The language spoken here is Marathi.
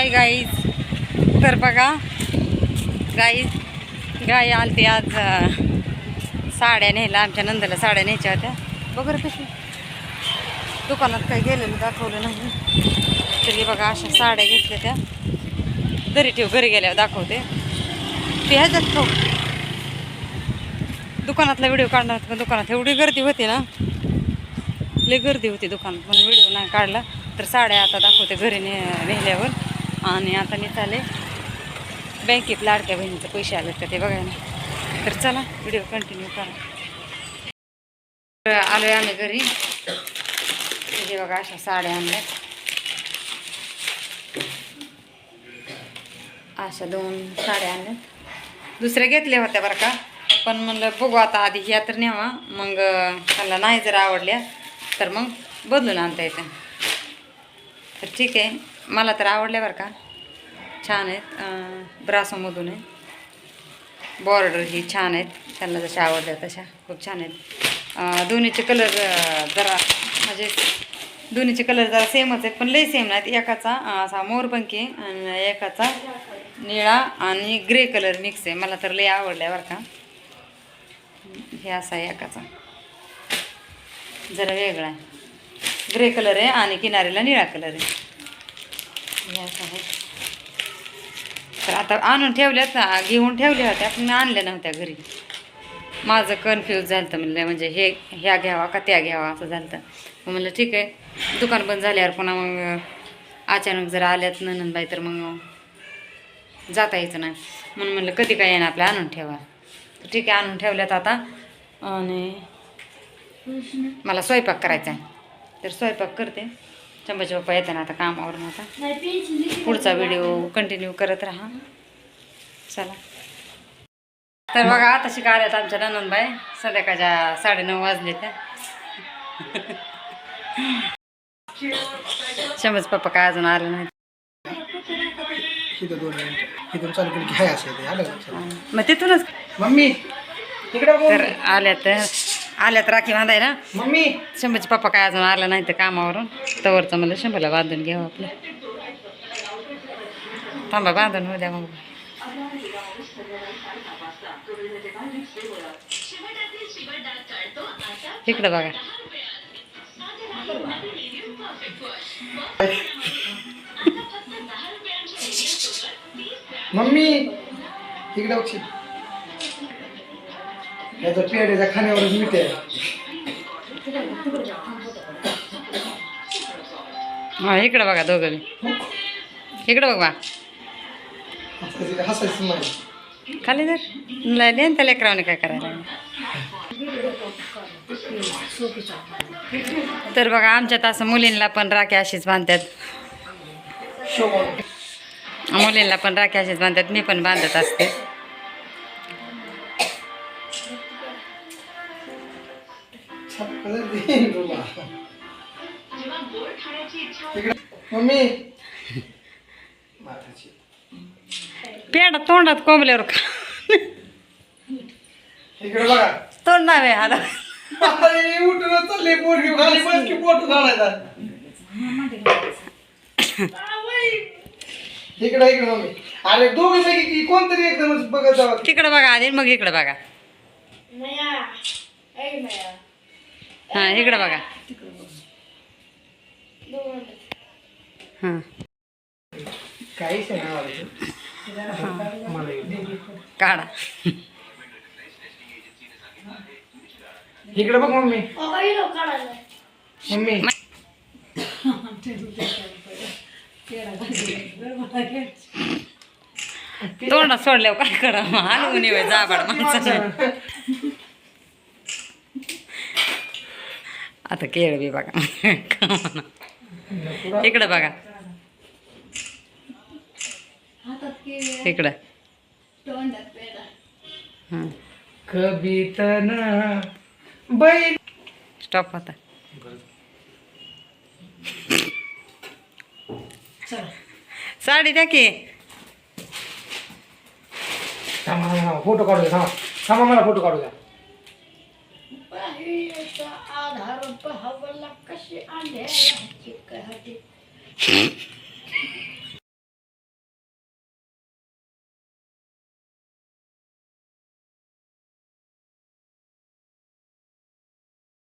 हाय गाईज तर बघा गाईज गाई आलती आज साड्या न्यायला. आमच्या नंदाला साड्या न्यायच्या होत्या. बघ रे कशी. दुकानात काही गेलेलं दाखवलं नाही. तरी बघा अशा साड्या घेतल्या त्या. घरी ठेव घरी गेल्यावर दाखवते. ते ह्याच्यात ठेव. दुकानातला व्हिडिओ काढणार पण दुकानात एवढी गर्दी होती ना. लई गर्दी होती दुकानात पण व्हिडिओ नाही काढला. तर साड्या आता दाखवते घरी ने नेल्यावर आणि आता निघाले. बँकेत लाडक्या बहिणीचे पैसे आलेत का ते बघायला. तर चला व्हिडिओ कंटिन्यू करा. तर आहे आम्ही घरी. हे बघा अशा साड्या आणल्यात. अशा दोन साड्या आणल्यात. दुसऱ्या घेतल्या होत्या बरं का. पण म्हणलं बघू आता आधी ह्या तर न्यावा. मग त्यांना नाही जर आवडल्या तर मग बदलून आणता येतं. तर ठीक आहे. मला तर आवडल्या बरं का. छान आहेत. ब्रासोमधून आहे. बॉर्डर ही छान आहेत. त्यांना जशा आवडल्या तशा. खूप छान आहेत. दोन्हीचे कलर जरा म्हणजे दोन्हीचे कलर जरा सेमच आहेत पण लई सेम नाहीत. एकाचा असा मोरपंखी आणि एकाचा निळा आणि ग्रे कलर मिक्स आहे. मला तर लई आवडल्या बरं का. हे असा आहे एकाचा. जरा वेगळा आहे. ग्रे कलर आहे आणि किनारीला निळा कलर आहे. तर आता आणून ठेवल्यात ना, घेऊन ठेवल्या होत्या पण आणल्या नव्हत्या घरी. माझं कन्फ्यूज झालं होतं म्हणलं म्हणजे हे ह्या घ्यावा का त्या घ्यावा असं झालं होतं. मग म्हणलं ठीक आहे दुकान बंद झाल्यावर पुन्हा मग अचानक जर आल्यात नंदबाई तर मग जाता यायचं नाही. म्हणून म्हणलं कधी काय येणार आपल्या आणून ठेवा. तर ठीक आहे आणून ठेवल्यात आता. आणि मला स्वयंपाक करायचा आहे. तर स्वयंपाक करते. चंबाचे पप्पा येते ना आता. कामावरून आता पुढचा व्हिडिओ कंटिन्यू करत राहा. चला. तर बघा आता शिका आल्यात आमच्या नंदबाई संध्याकाळच्या साडेनऊ वाजले त्या. शंभूच पप्पा काय अजून आलं नाही? मग तिथूनच. मम्मी इकडे बघ तर आल्यात राखी बांधायला. मम्मी. शंभूचे पप्पा काय अजून आलं नाही तर कामावरून तवरचं मला शंभूला बांधून घ्यावं आपलं. थांबा बांधून होऊ द्या मग. इकडं बघा. मम्मी. इकडे बघशील याचा पेड्याच्या खाण्यावरच मीठ आहे. हा इकडं बघा दोघं. इकडं बघ हसायचं नाही. खाली जर लेन त्या लेकरावने काय करायला. तर बघा आमच्यात असं मुलींना पण राख्या अशीच बांधतात. मुलींना पण राख्या अशीच बांधतात. मी पण बांधत असते. देईन तुला मम्मी. पेड तोंडात कोंबल्यावर इकडे बघा. तोंड नावे आला अरे उठून चालले पोट घेऊन खाली बस की पोट काढायचा इकडे इकडे मम्मी. अरे दोघे पैकी की कोणतरी एकदमच बघत जावा. तिकडं बघा आधी मग इकडं बघा. हा इकडं बघा. हां. काढा. इकडे बघ मम्मी. मम्मी. तोंडात सोडल्यावर काय करा हलवून येऊ जाबाड माणसानं आता केळ बी बघा. इकडं बघा. इकडं. बैल स्टॉप होता साडी द्या की. फोटो काढू द्या थांबा मला फोटो काढू द्या पाहिलेचा आधार पाहावला कशी आंध्या